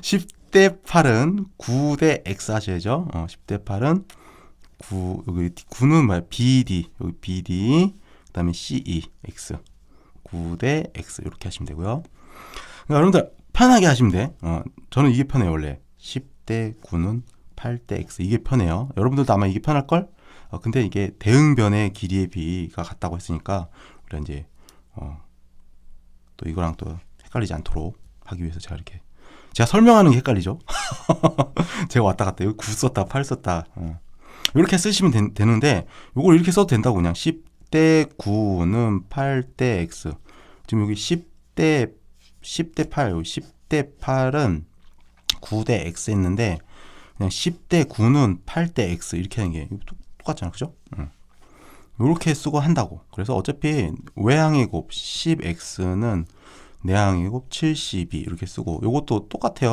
10대 8은 9대 X 하셔야죠. 어, 10대 8은 9, 여기 9는 뭐야? BD, 여기 BD, 그 다음에 CE, X. 9대 X. 이렇게 하시면 되고요. 그러니까 여러분들 편하게 하시면 돼. 어, 저는 이게 편해요, 원래. 10대 9는 8대 X. 이게 편해요. 여러분들도 아마 이게 편할걸? 어, 근데 이게 대응변의 길이의 비가 같다고 했으니까, 우리가 이제, 어, 또 이거랑 또 헷갈리지 않도록 하기 위해서 제가 이렇게 제가 설명하는 게 헷갈리죠. 제가 왔다 갔다 여기 9 썼다 8 썼다 어. 이렇게 쓰시면 되, 는데 이걸 이렇게 써도 된다고 그냥 10대 9는 8대 x 지금 여기 10대 10대 8 여기 10대 8은 9대 x 했는데 그냥 10대 9는 8대 x 이렇게 하는 게 똑- 똑같잖아 그죠? 응. 이렇게 쓰고 한다고. 그래서 어차피 외항의 곱 10x는 내항의 곱72 이렇게 쓰고 이것도 똑같아요.